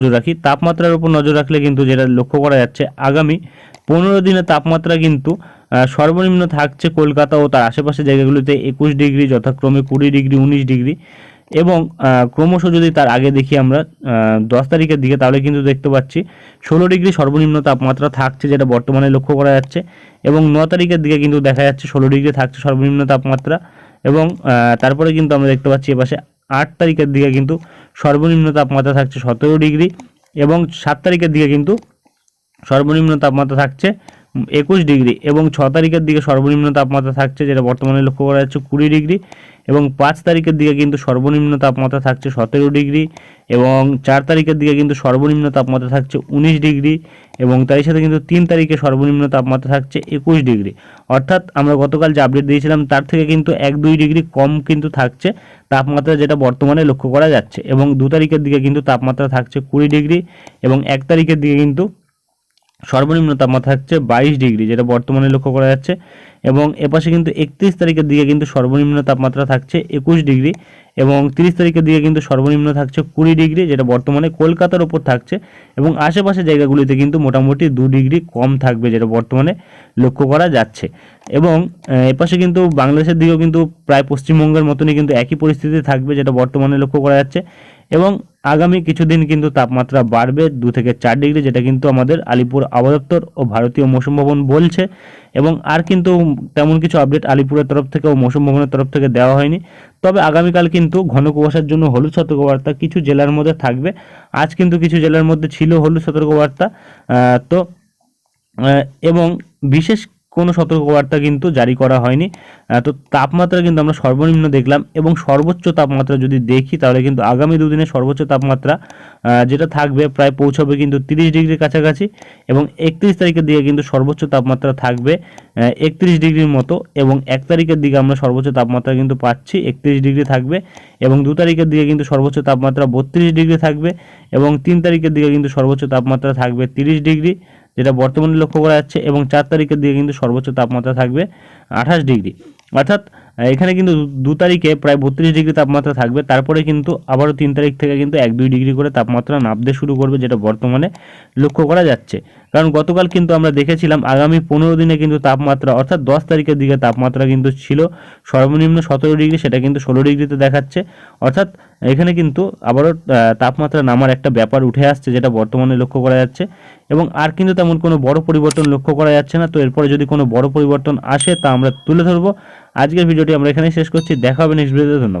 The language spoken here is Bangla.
নজর রাখি। তাপমাত্রার উপর নজর রাখলে কিন্তু যেটা লক্ষ্য করা যাচ্ছে, আগামী পনেরো দিনে তাপমাত্রা কিন্তু সর্বনিম্ন থাকছে কলকাতা ও তার আশেপাশের জায়গাগুলিতে একুশ ডিগ্রি যথাক্রমে কুড়ি ডিগ্রি, উনিশ ডিগ্রি। এবং ক্রমশ যদি তার আগে দেখি আমরা দশ তারিখের দিকে, তাহলে কিন্তু দেখতে পাচ্ছি ষোলো ডিগ্রি সর্বনিম্ন তাপমাত্রা থাকছে যেটা বর্তমানে লক্ষ্য করা যাচ্ছে। এবং ন তারিখের দিকে কিন্তু দেখা যাচ্ছে ষোলো ডিগ্রি থাকছে সর্বনিম্ন তাপমাত্রা। এবং তারপরে কিন্তু আমরা দেখতে পাচ্ছি এপাশে আট তারিখের দিকে কিন্তু সর্বনিম্ন তাপমাত্রা থাকছে সতেরো ডিগ্রি এবং সাত তারিখের দিকে কিন্তু সর্বনিম্ন তাপমাত্রা থাকছে একুশ ডিগ্রি এবং ছ তারিখের দিকে সর্বনিম্ন তাপমাত্রা থাকছে, যেটা বর্তমানে লক্ষ্য করা যাচ্ছে কুড়ি ডিগ্রি এবং পাঁচ তারিখের দিকে কিন্তু সর্বনিম্ন তাপমাত্রা থাকছে সতেরো ডিগ্রি এবং চার তারিখের দিকে কিন্তু সর্বনিম্ন তাপমাত্রা থাকছে উনিশ ডিগ্রি এবং তার সাথে কিন্তু তিন তারিখে সর্বনিম্ন তাপমাত্রা থাকছে একুশ ডিগ্রি। অর্থাৎ আমরা গতকাল যে আপডেট দিয়েছিলাম, তার থেকে কিন্তু এক দুই ডিগ্রি কম কিন্তু থাকছে তাপমাত্রা, যেটা বর্তমানে লক্ষ্য করা যাচ্ছে এবং দু তারিখের দিকে কিন্তু তাপমাত্রা থাকছে কুড়ি ডিগ্রি এবং এক তারিখের দিকে কিন্তু সর্বনিম্ন তাপমাত্রা থাকছে বাইশ ডিগ্রি, যেটা বর্তমানে লক্ষ্য করা যাচ্ছে। এবং এপাশে কিন্তু একত্রিশ তারিখের দিকে কিন্তু সর্বনিম্ন তাপমাত্রা থাকছে একুশ ডিগ্রি এবং তিরিশ তারিখের দিকে কিন্তু সর্বনিম্ন থাকছে কুড়ি ডিগ্রি, যেটা বর্তমানে কলকাতার ওপর থাকছে। এবং আশেপাশের জায়গাগুলিতে কিন্তু মোটামুটি দু ডিগ্রি কম থাকবে, যেটা বর্তমানে লক্ষ্য করা যাচ্ছে। এবং এপাশে কিন্তু বাংলাদেশের দিকেও কিন্তু প্রায় পশ্চিমবঙ্গের মতনই কিন্তু একই পরিস্থিতি থাকবে, যেটা বর্তমানে লক্ষ্য করা যাচ্ছে। এবং আগামী কিছুদিন কিন্তু তাপমাত্রা বাড়বে দু থেকে চার ডিগ্রি, যেটা কিন্তু আমাদের আলিপুর আবহাওয়া দপ্তর ও ভারতীয় মৌসুম ভবন বলছে। এবং আর কিন্তু তেমন কিছু আপডেট আলিপুরের তরফ থেকে ও মৌসুম ভবনের তরফ থেকে দেওয়া হয়নি। তবে আগামীকাল কিন্তু ঘন কুয়াশার জন্য হলুদ সতর্কবার্তা কিছু জেলার মধ্যে থাকবে। আজ কিন্তু কিছু জেলার মধ্যে ছিল হলুদ সতর্কবার্তা তো এবং বিশেষ কোনো সতর্কবার্তা কিন্তু জারি করা হয়নি। তো তাপমাত্রা কিন্তু আমরা সর্বনিম্ন দেখলাম এবং সর্বোচ্চ তাপমাত্রা যদি দেখি তাহলে কিন্তু আগামী দুদিনে সর্বোচ্চ তাপমাত্রা যেটা থাকবে প্রায় পৌঁছবে কিন্তু তিরিশ ডিগ্রির কাছাকাছি এবং একত্রিশ তারিখের দিকে কিন্তু সর্বোচ্চ তাপমাত্রা থাকবে একত্রিশ ডিগ্রির মতো এবং এক তারিখের দিকে আমরা সর্বোচ্চ তাপমাত্রা কিন্তু পাচ্ছি, একত্রিশ ডিগ্রি থাকবে এবং দু তারিখের দিকে কিন্তু সর্বোচ্চ তাপমাত্রা বত্রিশ ডিগ্রি থাকবে এবং তিন তারিখের দিকে কিন্তু সর্বোচ্চ তাপমাত্রা থাকবে তিরিশ ডিগ্রি। যেটা বর্তমানে লক্ষ্য করা যাচ্ছে এবং চার তারিখের দিকে কিন্তু সর্বোচ্চ তাপমাত্রা থাকবে আঠাশ ডিগ্রি। অর্থাৎ এখানে কিন্তু দু- তারিখে প্রায় বত্রিশ ডিগ্রি তাপমাত্রা থাকবে। তারপরে কিন্তু আবারও তিন তারিখ থেকে কিন্তু এক দুই ডিগ্রি করে তাপমাত্রা নামতে শুরু করবে, যেটা বর্তমানে লক্ষ্য করা যাচ্ছে। কারণ গতকাল কিন্তু আমরা দেখেছিলাম আগামী পনেরো দিনে কিন্তু তাপমাত্রা, অর্থাৎ দশ তারিখের দিকে তাপমাত্রা কিন্তু ছিল সর্বনিম্ন সতেরো ডিগ্রি, সেটা কিন্তু ষোলো ডিগ্রিতে দেখাচ্ছে। অর্থাৎ এখানে কিন্তু আবারও তাপমাত্রা নামার একটা ব্যাপার উঠে আসছে, যেটা বর্তমানে লক্ষ্য করা যাচ্ছে। এবং আর কিন্তু তেমন কোনো বড় পরিবর্তন লক্ষ্য করা যাচ্ছে না। তো এরপরে যদি কোনো বড় পরিবর্তন আসে, তা আমরা তুলে ধরবো। আজকের ভিডিওটি আমরা এখানে শেষ করছি। দেখা হবে নেক্সট ভিডিওতে ধন্যবাদ।